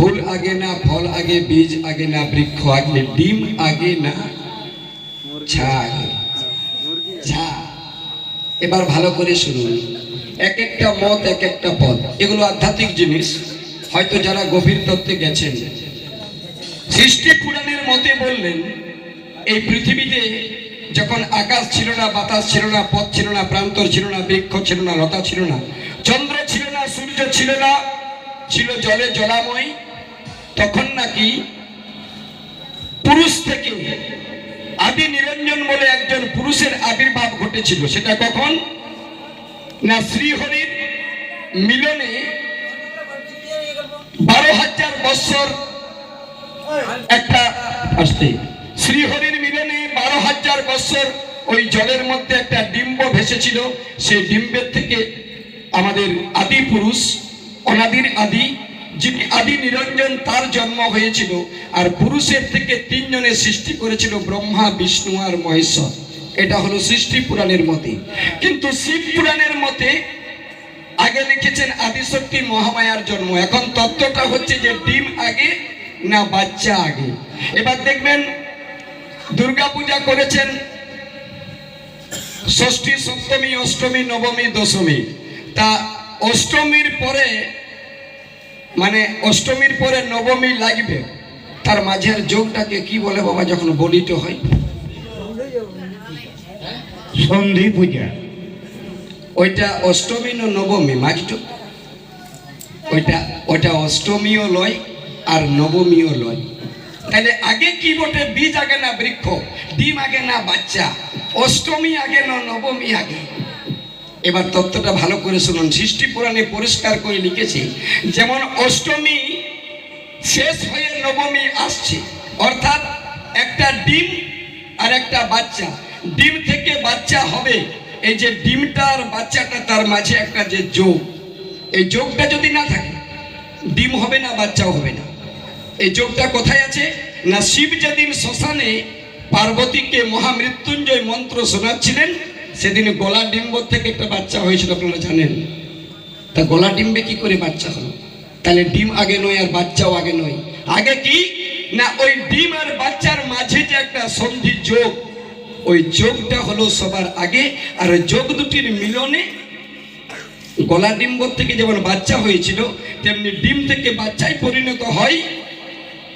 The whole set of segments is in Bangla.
ফুল আগে না, ফল আগে, বীজ আগে না, বৃক্ষ আগে, ডিম আগে না এবার ভালো করে শুনুন। এক একটা মত, এক একটা পদ, এগুলো আধ্যাত্মিক জিনিস। হয়তো যারা গভীর তত্ত্বে গেছেন, সৃষ্টি পুরাণের মতে বললেন, এই পৃথিবীতে যখন আকাশ ছিল না, বাতাস ছিল না, পথ ছিল না, প্রান্তর ছিল না, বৃক্ষ ছিল না, লতা ছিল না, চন্দ্র ছিল না, সূর্য ছিল না, ছিল জলে জলাময় তখন নাকি পুরুষ থেকে আদি নিরঞ্জন বলে একজন পুরুষের আবির্ভাব ঘটেছিল। সেটা কখন? না, শ্রীহরির মিলনে বারো হাজার বৎসর একটা আসতে। শ্রীহরির মিলনে বারো হাজার বৎসর ওই জলের মধ্যে একটা ডিম্ব ভেসেছিল। সেই ডিম্বের থেকে আমাদের আদি পুরুষ, অনাদির আদি যিনি আদি নিরঞ্জন তার জন্ম হয়েছিল, আর পুরুষের থেকে তিনজনের সৃষ্টি করেছিল ব্রহ্মা, বিষ্ণু আর মহেশ্বর। এটা হলো সৃষ্টি পুরাণের মতে। কিন্তু শিব পুরাণের মতে আগে লিখেছেন আদিশক্তি মহামায়ার জন্ম। এখন তত্ত্বটা হচ্ছে যে ডিম আগে না বাচ্চা আগে। এবার দেখবেন দুর্গা পূজা করেছেন ষষ্ঠী, সপ্তমী, অষ্টমী, নবমী, দশমী। তা অষ্টমীর পরে মানে অষ্টমীর পরে নবমী লাগবে তার মাঝের যোগটাকে কি বলে বাবা যখন বলিত হয়? সন্ধি পূজা। ওইটা অষ্টমী না নবমী? মাঝটো ওইটা ওইটা অষ্টমীও লয় আর নবমীও লয়। তাহলে আগে কি বটে? বীজ আগে না বৃক্ষ ডিম আগে না বাচ্চা অষ্টমী আগে না নবমী আগে? এবার তত্ত্বটা ভালো করে শুনুন। সৃষ্টি পুরাণে পরিষ্কার করে লিখেছি, যেমন অষ্টমী শেষ হয়ে নবমী আসছে। অর্থাৎ একটা ডিম আর একটা বাচ্চা। ডিম থেকে বাচ্চা হবে। এই যে ডিমটা আর বাচ্চাটা, তার মাঝে একটা যে যোগ। এই যোগটা যদি না থাকে, ডিম হবে না, বাচ্চাও হবে না। এই যোগটা কোথায় আছে? না, শিব যেদিন শ্মশানে পার্বতীকে মহামৃত্যুঞ্জয় মন্ত্র শোনাচ্ছিলেন সেদিন গলা ডিম্ব থেকে একটা বাচ্চা হয়েছিল, আপনারা জানেন? তা গলা ডিম্বে কি করে বাচ্চা হলো? তাহলে ডিম আগে নয় আর বাচ্চাও আগে নয়। আগে কি? না, ওই ডিম আর বাচ্চার মাঝে যে একটা সন্ধি যোগ, ওই যোগটা হলো সবার আগে, আর ওই যোগ দুটির মিলনে গলা ডিম্ব থেকে যেমন বাচ্চা হয়েছিল, তেমনি ডিম থেকে বাচ্চায় পরিণত হয়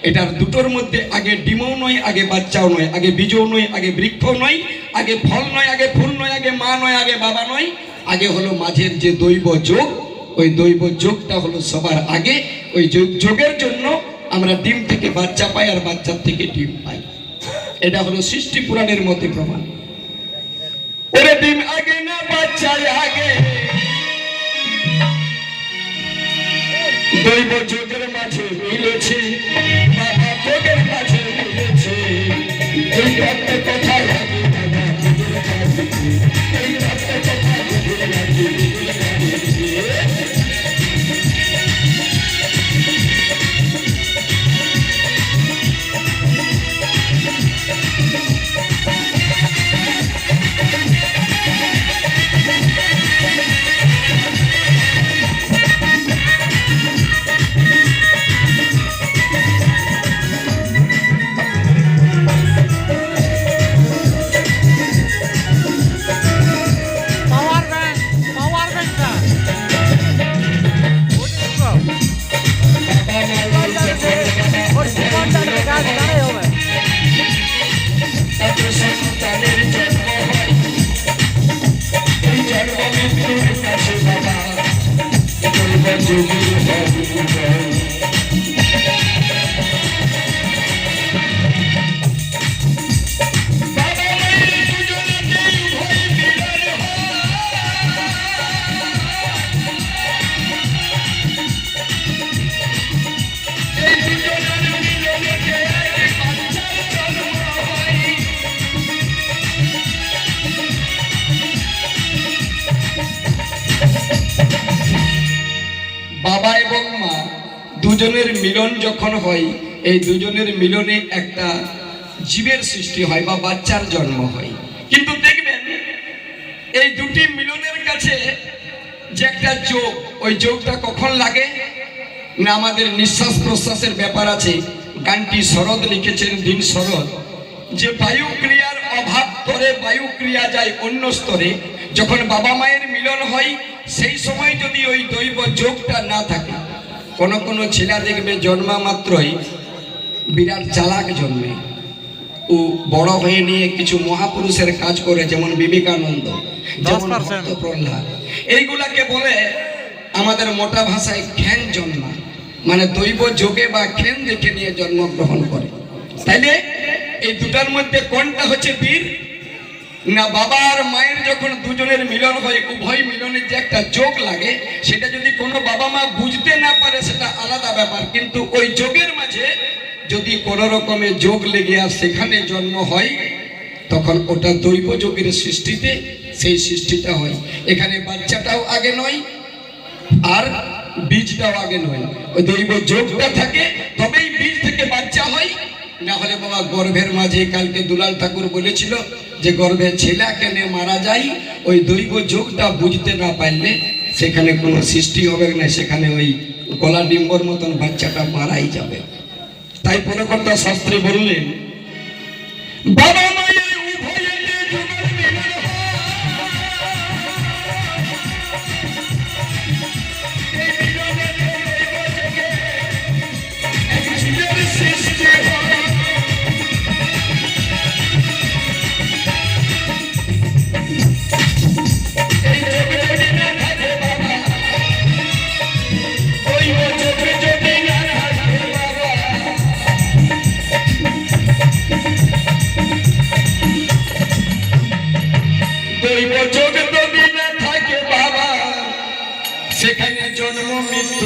এটার দুটোর মধ্যে আগে ডিমও নয়, আগে বাচ্চাও নয়, আগে বীজও নয়, আগে বৃক্ষ নয়, আগে ফল নয়, আগে ফুল নয়, আগে মা নয়, আগে বাবা নয়। আগে হলো মাঝের যে দৈব যোগ, ওই দৈব যোগটা হলো সবার আগে। ওই যোগের জন্য আমরা ডিম থেকে বাচ্চা পাই আর বাচ্চার থেকে ডিম পাই। এটা হলো সৃষ্টি পুরাণের মতে প্রমাণ। ওরে ডিম আগে না, বাচ্চার আগে। দৈব যোগের মাঝে মিলেছে দৈব যোগীর বাবা এবং মা দুজনের মিলন যখন হয়, এই দুজনের মিলনে একটা জীবের সৃষ্টি হয় বা বাচ্চার জন্ম হয়। কিন্তু দেখবেন, এই দুটি মিলনের কাছে যে একটা যোগ, ওই যোগটা কখন লাগে? না আমাদের নিঃশ্বাস প্রশ্বাসের ব্যাপার আছে। গানটি শরৎ লিখেছেন দিন শরৎ। যে বায়ু ক্রিয়ার অভাব করে বায়ু ক্রিয়া যায় অন্য স্তরে, যখন বাবা মায়ের মিলন হয় সেই সময় যদি ওই দৈব যোগটা না থাকে কোন কোন ছেলে দেখবে জন্মা মাত্রই বিরাট চালাক জন্মে। ও বড় হয়ে নিয়ে কিছু মহাপুরুষের কাজ করে যেমন বিবেকানন্দ যেমন ভক্ত প্রহ্লাদ এইগুলাকে বলে আমাদের মোটা ভাষায় খ্যান জন্মা। মানে দৈব যোগে বা খ্যান দেখে নিয়ে জন্মগ্রহণ করে। তাইলে এই দুটার মধ্যে কোনটা হচ্ছে বীর? না বাবা আর মায়ের যখন দুজনের মিলন হয়, উভয় মিলনের যে একটা যোগ লাগে, সেটা যদি কোনো বাবা মা বুঝতে না পারে, সেটা আলাদা ব্যাপার। কিন্তু ওই যোগের মাঝে যদি কোনো রকমের যোগ লেগে আর সেখানে জন্ম হয়, তখন ওটা দৈব যোগের সৃষ্টিতে সেই সৃষ্টিটা হয়। এখানে বাচ্চাটাও আগে নয়, আর বীজটাও আগে নয়। ওই দৈব যোগটা থাকে, তবেই বীজ থেকে বাচ্চা হয়। না হলে বাবা গর্ভের মাঝে কালকে দুলাল ঠাকুর বলেছিল যে গর্ভে ছেলে কেনে মারা যায়, ওই দৈব যোগটা বুঝতে না পারলে সেখানে কোনো সৃষ্টি হবে না, সেখানে ওই গলা ডিম্বর মতন বাচ্চাটা মারাই যাবে। তাই পরকর্তা শাস্ত্রী বললেন, বাবা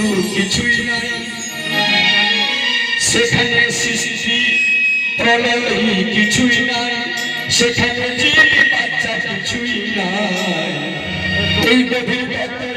মৃত্যু কিছুই নাই। সেখানে সৃষ্টি, প্রলয় কিছুই নাই। সেখানে জীব, বাচ্চা কিছুই নাই। এই গভীর